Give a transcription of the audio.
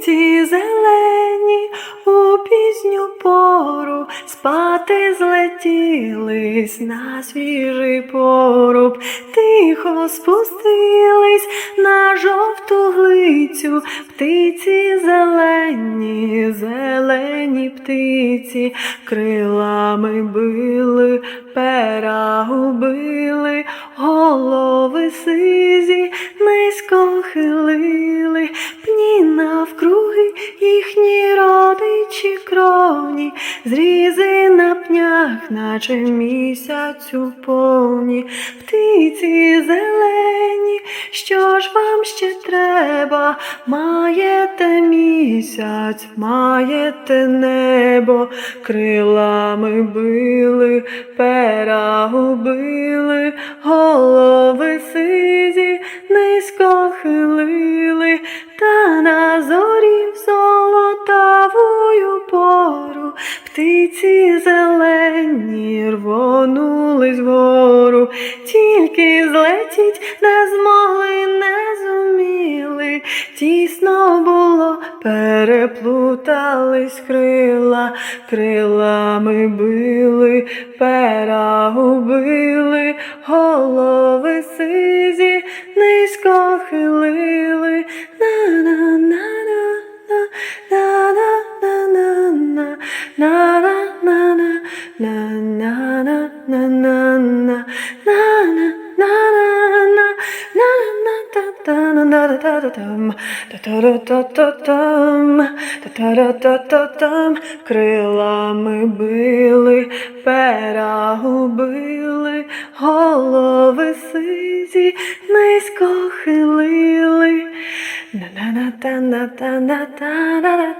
птиці зелені у пізню пору. Спати злетілись на свіжий поруб, тихо спустились на жовту глицю, птиці зелені, зелені птиці, крилами били, пера губили, кровні, зрізи на пнях, наче місяцю повні, птиці зелені, що ж вам ще треба? Маєте місяць, маєте небо, крилами били, пера губили, голови сизі птиці зелені рвонулись вгору, тільки злетіть не змогли, не зуміли, тісно було, переплутались крила, крилами били, пера губили, голови сизі низько на-на-на-та-та-на-та-та-та-там, та-та-ра-та-та-там, та-та-ра-та-та-там, крилами били, пера губили, голови сизі низько хилили. da da da da da